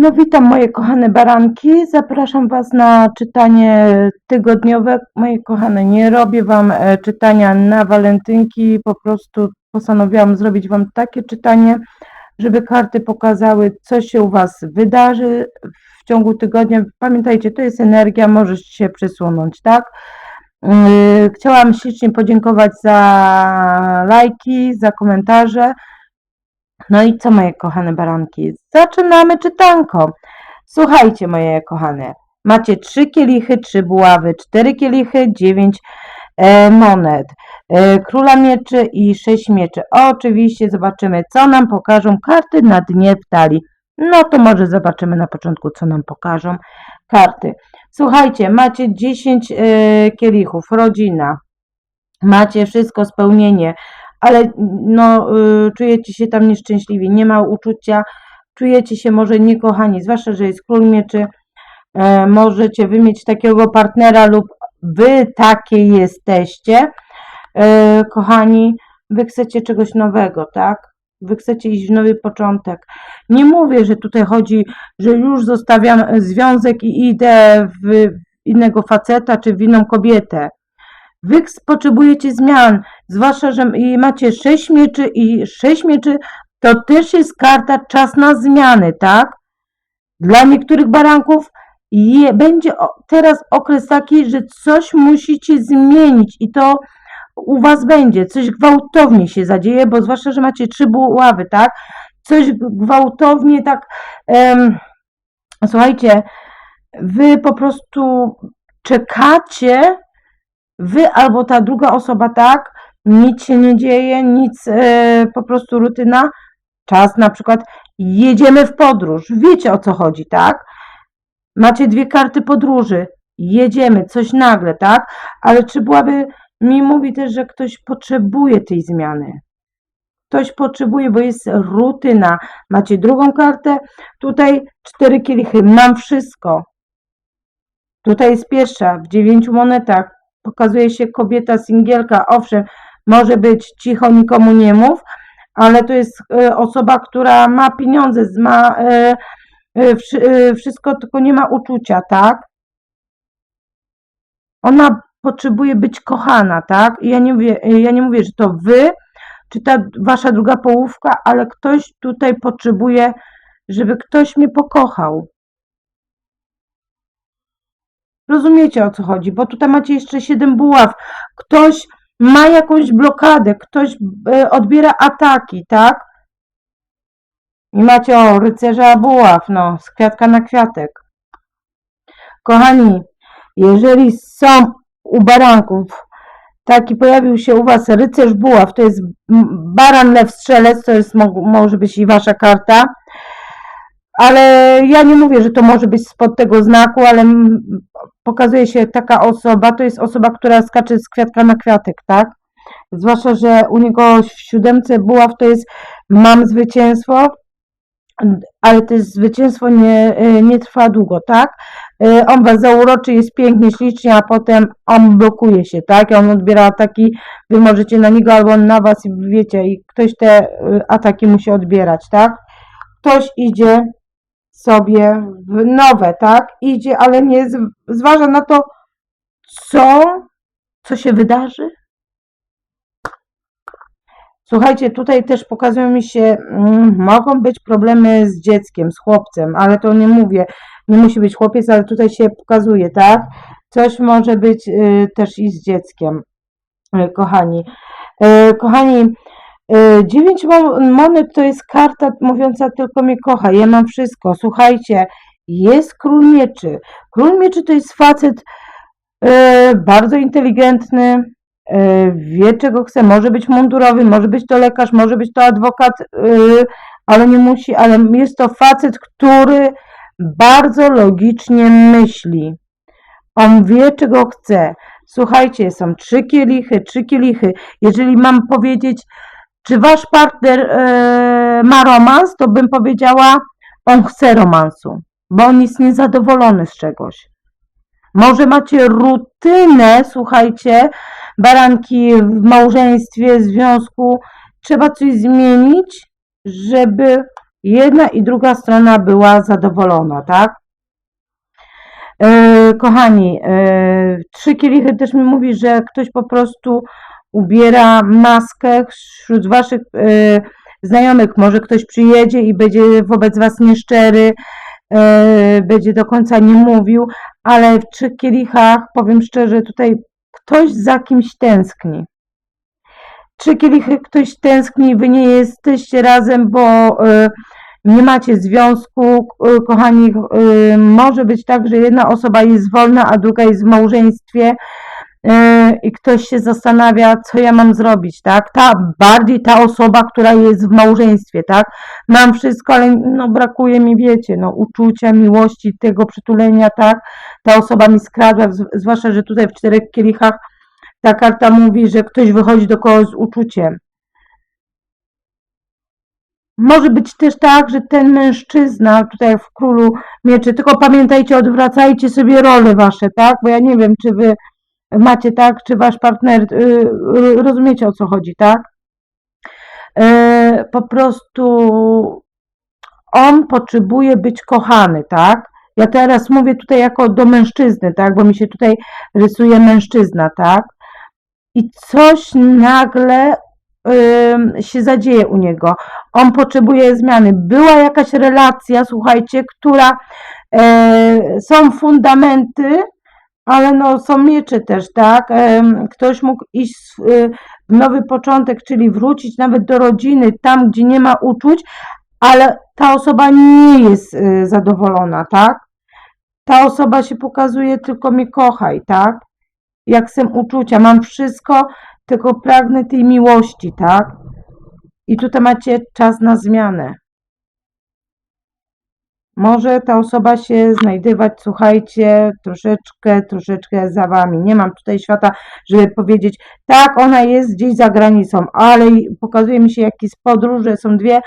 No witam moje kochane baranki. Zapraszam Was na czytanie tygodniowe. Moje kochane, nie robię Wam e, czytania na walentynki. Po prostu postanowiłam zrobić Wam takie czytanie, żeby karty pokazały, co się u Was wydarzy w ciągu tygodnia. Pamiętajcie, to jest energia, możesz się przesunąć, tak? Yy, Chciałam ślicznie podziękować za lajki, za komentarze. No i co, moje kochane baranki? Zaczynamy czytanko. Słuchajcie, moje kochane. Macie trzy kielichy, trzy buławy, cztery kielichy, dziewięć e, monet, e, króla mieczy i sześć mieczy. Oczywiście zobaczymy, co nam pokażą karty na dnie w talii. No to może zobaczymy na początku, co nam pokażą karty. Słuchajcie, macie 10 e, kielichów, rodzina, macie wszystko, spełnienie, ale no, y, czujecie się tam nieszczęśliwi, nie ma uczucia, czujecie się może niekochani, zwłaszcza, że jest król mieczy, e, możecie wy mieć takiego partnera lub wy takie jesteście, e, kochani, wy chcecie czegoś nowego, tak? Wy chcecie iść w nowy początek. Nie mówię, że tutaj chodzi, że już zostawiam związek i idę w innego faceta czy w inną kobietę. Wy potrzebujecie zmian, zwłaszcza, że i macie sześć mieczy i sześć mieczy to też jest karta czas na zmiany, tak? Dla niektórych baranków je, będzie teraz okres taki, że coś musicie zmienić i to u was będzie, coś gwałtownie się zadzieje, bo zwłaszcza, że macie trzy buławy, tak? Coś gwałtownie tak, em, słuchajcie, wy po prostu czekacie, wy albo ta druga osoba, tak? Nic się nie dzieje, nic, e, po prostu rutyna. Czas na przykład, jedziemy w podróż. Wiecie o co chodzi, tak? Macie dwie karty podróży. Jedziemy, coś nagle, tak? Ale czy byłaby, mi mówi też, że ktoś potrzebuje tej zmiany. Ktoś potrzebuje, bo jest rutyna. Macie drugą kartę, tutaj cztery kielichy. Mam wszystko. Tutaj jest pierwsza, w dziewięciu monetach. Pokazuje się kobieta singielka. Owszem, może być cicho, nikomu nie mów, ale to jest e, osoba, która ma pieniądze, ma e, e, wszy- wszystko, tylko nie ma uczucia, tak? Ona potrzebuje być kochana, tak? Ja nie mówię, ja nie mówię, że to wy, czy ta wasza druga połówka, ale ktoś tutaj potrzebuje, żeby ktoś mnie pokochał. Rozumiecie o co chodzi, bo tutaj macie jeszcze siedem buław. Ktoś ma jakąś blokadę, ktoś e, odbiera ataki, tak? I macie o rycerza buław, no, z kwiatka na kwiatek. Kochani, jeżeli są u baranków, taki pojawił się u was rycerz buław, to jest baran lew strzelec, to jest, mo- może być i wasza karta, ale ja nie mówię, że to może być spod tego znaku, ale pokazuje się taka osoba, to jest osoba, która skacze z kwiatka na kwiatek, tak? Zwłaszcza, że u niego w siódemce buław to jest mam zwycięstwo, ale to zwycięstwo nie, y, nie trwa długo, tak? Y, On was zauroczy, jest pięknie, ślicznie, a potem on blokuje się, tak? On odbiera ataki, wy możecie na niego albo on na was, wiecie, i ktoś te y, ataki musi odbierać, tak? Ktoś idzie sobie w nowe, tak? Idzie, ale nie zważa na to, co, co się wydarzy. Słuchajcie, tutaj też pokazują mi się, mm, mogą być problemy z dzieckiem, z chłopcem, ale to nie mówię, nie musi być chłopiec, ale tutaj się pokazuje, tak? Coś może być y, też i z dzieckiem, y, kochani. Y, kochani, dziewięć mo- monet to jest karta mówiąca tylko mnie kocha, ja mam wszystko. Słuchajcie, jest król mieczy. Król mieczy to jest facet y, bardzo inteligentny, y, wie czego chce, może być mundurowy, może być to lekarz, może być to adwokat, ale nie musi, ale jest to facet, który bardzo logicznie myśli. On wie czego chce. Słuchajcie, są trzy kielichy, trzy kielichy. Jeżeli mam powiedzieć, czy wasz partner y, ma romans, to bym powiedziała, on chce romansu, bo on jest niezadowolony z czegoś. Może macie rutynę, słuchajcie, baranki w małżeństwie, związku, trzeba coś zmienić, żeby jedna i druga strona była zadowolona, tak? E, kochani, e, trzy kielichy też mi mówi, że ktoś po prostu ubiera maskę wśród waszych e, znajomych. Może ktoś przyjedzie i będzie wobec was nieszczery, e, będzie do końca nie mówił, ale w trzech kielichach, powiem szczerze, tutaj ktoś za kimś tęskni. Trzy kielichy ktoś tęskni, wy nie jesteście razem, bo e, nie macie związku, e, kochani, może być tak, że jedna osoba jest wolna, a druga jest w małżeństwie i ktoś się zastanawia, co ja mam zrobić, tak? Ta, bardziej ta osoba, która jest w małżeństwie, tak? Mam wszystko, ale no brakuje mi, wiecie, no uczucia, miłości, tego przytulenia, tak? Ta osoba mi skradła, zwłaszcza, że tutaj w czterech kielichach ta karta mówi, że ktoś wychodzi do kogoś z uczuciem. Może być też tak, że ten mężczyzna, tutaj w królu mieczy, tylko pamiętajcie, odwracajcie sobie role wasze, tak? Bo ja nie wiem, czy wy macie tak, czy wasz partner, y, rozumiecie o co chodzi, tak? Y, po prostu on potrzebuje być kochany, tak? Ja teraz mówię tutaj jako do mężczyzny, tak? Bo mi się tutaj rysuje mężczyzna, tak? I coś nagle się zadzieje u niego. On potrzebuje zmiany. Była jakaś relacja, słuchajcie, która e, są fundamenty, ale no są miecze też, tak? Ktoś mógł iść w y, w nowy początek, czyli wrócić nawet do rodziny, tam gdzie nie ma uczuć, ale ta osoba nie jest y, zadowolona, tak? Ta osoba się pokazuje, tylko mnie kochaj, tak? Jak chcę uczucia, mam wszystko, tylko pragnę tej miłości, tak? I tutaj macie czas na zmianę. Może ta osoba się znajdywać, słuchajcie, troszeczkę, troszeczkę za wami. Nie mam tutaj świata, żeby powiedzieć, tak, ona jest gdzieś za granicą, ale pokazuje mi się jakieś podróże, są dwie.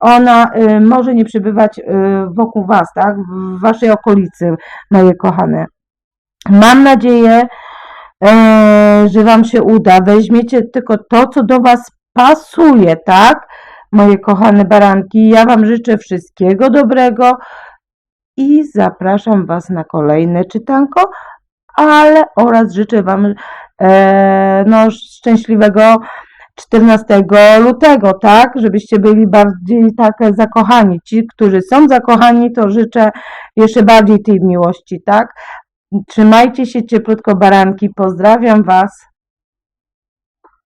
Ona y, może nie przebywać y, wokół was, tak, w waszej okolicy, moje kochane. Mam nadzieję, e, że wam się uda. Weźmiecie tylko to, co do was pasuje, tak? Moje kochane baranki, ja wam życzę wszystkiego dobrego i zapraszam was na kolejne czytanko, ale oraz życzę wam e, no, szczęśliwego 14 lutego, tak? Żebyście byli bardziej tak zakochani. Ci, którzy są zakochani, to życzę jeszcze bardziej tej miłości, tak? Trzymajcie się cieplutko, baranki. Pozdrawiam Was.